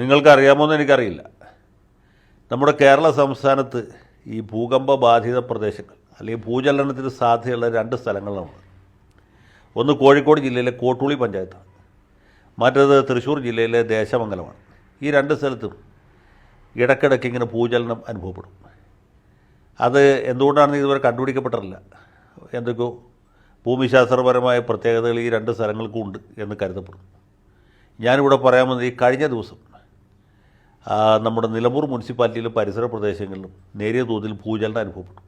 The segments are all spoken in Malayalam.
നിങ്ങൾക്കറിയാമോന്ന് എനിക്കറിയില്ല. നമ്മുടെ കേരള സംസ്ഥാനത്ത് ഈ ഭൂകമ്പ ബാധിത പ്രദേശങ്ങൾ അല്ലെങ്കിൽ ഭൂചലനത്തിന് സാധ്യതയുള്ള രണ്ട് സ്ഥലങ്ങളാണ്. ഒന്ന് കോഴിക്കോട് ജില്ലയിലെ കോട്ടൂളി പഞ്ചായത്താണ്. മറ്റേത് തൃശ്ശൂർ ജില്ലയിലെ ദേശമംഗലമാണ്. ഈ രണ്ട് സ്ഥലത്തും ഇടയ്ക്കിടയ്ക്ക് ഇങ്ങനെ ഭൂചലനം അനുഭവപ്പെടും. അത് എന്തുകൊണ്ടാണ് ഇതുവരെ കണ്ടുപിടിക്കപ്പെട്ടിട്ടില്ല. എന്തൊക്കെയോ ഭൂമിശാസ്ത്രപരമായ പ്രത്യേകതകൾ ഈ രണ്ട് സ്ഥലങ്ങൾക്കും ഉണ്ട് എന്ന് കരുതപ്പെടുന്നു ഞാനിവിടെ പറയാൻ ഈ കഴിഞ്ഞ ദിവസം നമ്മുടെ നിലമ്പൂർ മുനിസിപ്പാലിറ്റിയിലും പരിസര പ്രദേശങ്ങളിലും നേരിയ തോതിൽ ഭൂചലനം അനുഭവപ്പെട്ടു.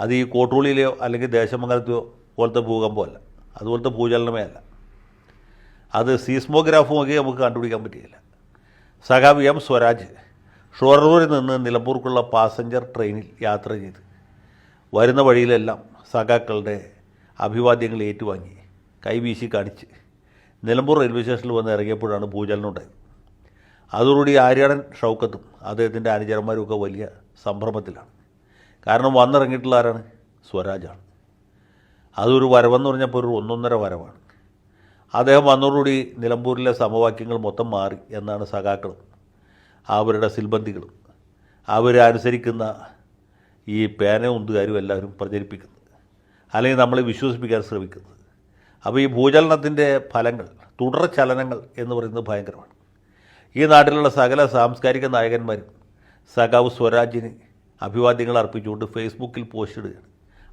അത് ഈ കോട്ടൂളിയിലെയോ അല്ലെങ്കിൽ ദേശമംഗലത്തെയോ പോലത്തെ ഭൂകമ്പമല്ല. അതുപോലത്തെ ഭൂചലനമേ അല്ല. അത് സീസ്മോഗ്രാഫും ഒക്കെ നമുക്ക് കണ്ടുപിടിക്കാൻ പറ്റിയില്ല. സഖാബ് എം സ്വരാജ് ഷൊർണൂരിൽ നിന്ന് നിലമ്പൂർക്കുള്ള പാസഞ്ചർ ട്രെയിനിൽ യാത്ര ചെയ്ത് വരുന്ന വഴിയിലെല്ലാം സഖാക്കളുടെ അഭിവാദ്യങ്ങൾ ഏറ്റുവാങ്ങി കൈവീശി കാണിച്ച് നിലമ്പൂർ റെയിൽവേ സ്റ്റേഷനിൽ വന്ന് ഇറങ്ങിയപ്പോഴാണ് ഭൂചലനം ഉണ്ടായത്. അതോടുകൂടി ആര്യാടൻ ഷൗക്കത്തും അദ്ദേഹത്തിന്റെ അനുചരന്മാരും ഒക്കെ വലിയ സംഭ്രമത്തിലാണ്. കാരണം വന്നിറങ്ങിയിട്ടുള്ള ആരാണ്? സ്വരാജാണ്. അതൊരു വരവെന്ന് പറഞ്ഞപ്പോൾ ഒരു ഒന്നൊന്നര വരവാണ്. അദ്ദേഹം വന്നതോടുകൂടി നിലമ്പൂരിലെ സമവാക്യങ്ങൾ മൊത്തം മാറി എന്നാണ് സഖാക്കളും അവരുടെ സിൽബന്ധികളും അവരനുസരിക്കുന്ന ഈ പേന ഉന്തുകാരും എല്ലാവരും പ്രചരിപ്പിക്കുന്നത്. അല്ലെങ്കിൽ നമ്മളെ വിശ്വസിപ്പിക്കാൻ ശ്രമിക്കുന്നത്. അപ്പോൾ ഈ ഭൂചലനത്തിന്റെ ഫലങ്ങൾ തുടർ ചലനങ്ങൾ എന്ന് പറയുന്നത് ഭയങ്കരമാണ്. ഈ നാട്ടിലുള്ള സകല സാംസ്കാരിക നായകന്മാരും സഖാവ് സ്വരാജിന് അഭിവാദ്യങ്ങൾ അർപ്പിച്ചുകൊണ്ട് ഫേസ്ബുക്കിൽ പോസ്റ്റ് ഇടുകയാണ്.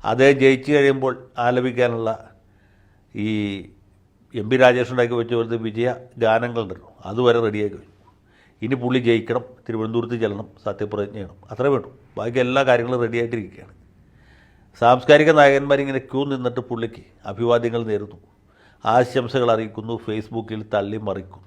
അദ്ദേഹം ജയിച്ചു കഴിയുമ്പോൾ ആലപിക്കാനുള്ള ഈ എം പി രാജേഷ് ഉണ്ടാക്കി വെച്ച പോലത്തെ വിജയ ഗാനങ്ങളുണ്ടല്ലോ അതുവരെ റെഡിയാക്കി വെച്ചു. ഇനി പുള്ളി ജയിക്കണം തിരുവനന്തപുരത്ത് ചെല്ലണം സത്യപ്രതിജ്ഞ ചെയ്യണം അത്രേ വേണ്ടു. ബാക്കി എല്ലാ കാര്യങ്ങളും റെഡിയായിട്ടിരിക്കുകയാണ്. സാംസ്കാരിക നായകന്മാരിങ്ങനെ ക്യൂ നിന്നിട്ട് പുള്ളിക്ക് അഭിവാദ്യങ്ങൾ നേരുന്നു. ആശംസകൾ അറിയിക്കുന്നു ഫേസ്ബുക്കിൽ തള്ളി മറിക്കുന്നു.